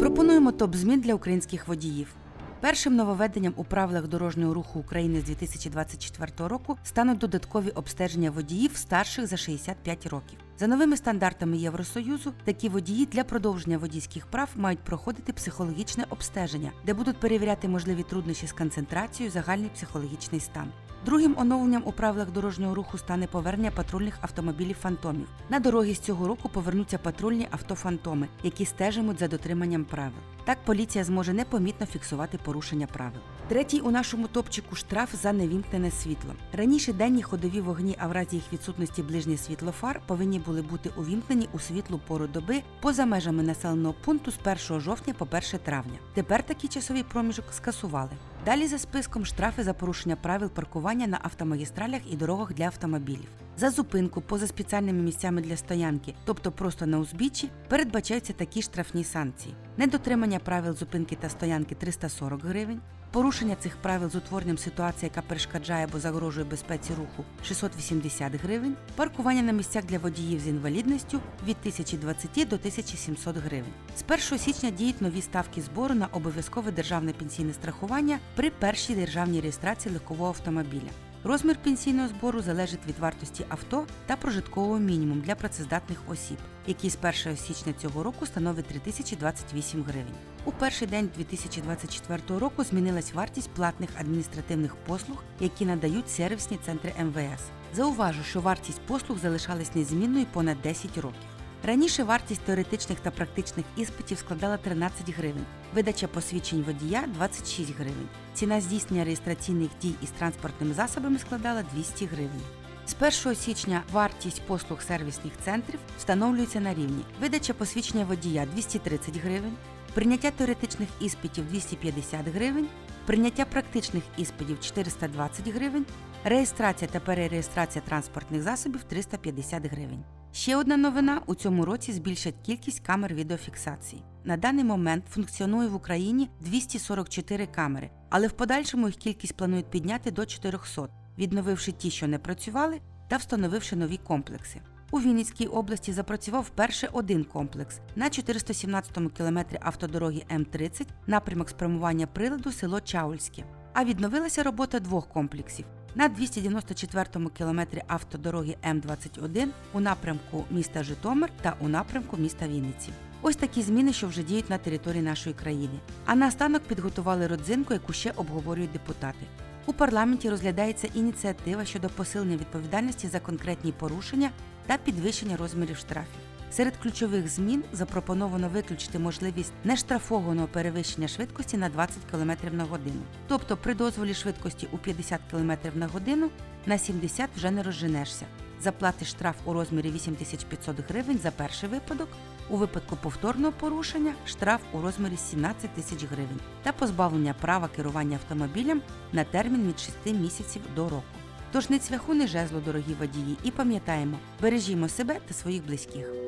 Пропонуємо топ змін для українських водіїв. Першим нововведенням у правилах дорожнього руху України з 2024 року стануть додаткові обстеження водіїв старших за 65 років. За новими стандартами Євросоюзу, такі водії для продовження водійських прав мають проходити психологічне обстеження, де будуть перевіряти можливі труднощі з концентрацією, загальний психологічний стан. Другим оновленням у правилах дорожнього руху стане повернення патрульних автомобілів фантомів. На дороги з цього року повернуться патрульні автофантоми, які стежимуть за дотриманням правил. Так поліція зможе непомітно фіксувати порушення правил. Третій у нашому топчику штраф за невімкнене світло. Раніше денні ходові вогні, а в разі їх відсутності ближнє світло фар повинні були бути увімкнені у світлу пору доби поза межами населеного пункту з 1 жовтня по 1 травня. Тепер такий часовий проміжок скасували. Далі за списком штрафи за порушення правил паркування на автомагістралях і дорогах для автомобілів. За зупинку поза спеціальними місцями для стоянки, тобто просто на узбіччі, передбачаються такі штрафні санкції: недотримання правил зупинки та стоянки 340 гривень, порушення цих правил з утворенням ситуації, яка перешкоджає або загрожує безпеці руху 680 гривень, паркування на місцях для водіїв з інвалідністю від 1020 до 1700 гривень. З 1 січня діють нові ставки збору на обов'язкове державне пенсійне страхування при першій державній реєстрації легкового автомобіля. Розмір пенсійного збору залежить від вартості авто та прожиткового мінімуму для працездатних осіб, який з 1 січня цього року становить 3028 гривень. У перший день 2024 року змінилась вартість платних адміністративних послуг, які надають сервісні центри МВС. Зауважу, що вартість послуг залишалась незмінною понад 10 років. Раніше вартість теоретичних та практичних іспитів складала 13 гривень, видача посвідчень водія 26 гривень. Ціна здійснення реєстраційних дій із транспортними засобами складала 200 гривень. З 1 січня вартість послуг сервісних центрів встановлюється на рівні видача посвідчення водія 230 гривень, прийняття теоретичних іспитів 250 гривень, прийняття практичних іспитів 420 гривень, реєстрація та перереєстрація транспортних засобів 350 гривень. Ще одна новина: у цьому році збільшать кількість камер відеофіксації. На даний момент функціонує в Україні 244 камери, але в подальшому їх кількість планують підняти до 400, відновивши ті, що не працювали, та встановивши нові комплекси. У Вінницькій області запрацював вперше один комплекс на 417-му кілометрі автодороги М30 напрямок спрямування приладу село Чаульське. А відновилася робота двох комплексів на 294-му кілометрі автодороги М21 у напрямку міста Житомир та у напрямку міста Вінниці. Ось такі зміни, що вже діють на території нашої країни. А наостанок підготували родзинку, яку ще обговорюють депутати. У парламенті розглядається ініціатива щодо посилення відповідальності за конкретні порушення та підвищення розмірів штрафів. Серед ключових змін запропоновано виключити можливість нештрафованого перевищення швидкості на 20 км на годину. Тобто при дозволі швидкості у 50 км на годину на 70 вже не розженешся. Заплатиш штраф у розмірі 8500 гривень за перший випадок, у випадку повторного порушення штраф у розмірі 17 тисяч гривень та позбавлення права керування автомобілем на термін від 6 місяців до року. Тож не цвяху не жезло, дорогі водії, і пам'ятаємо, бережімо себе та своїх близьких.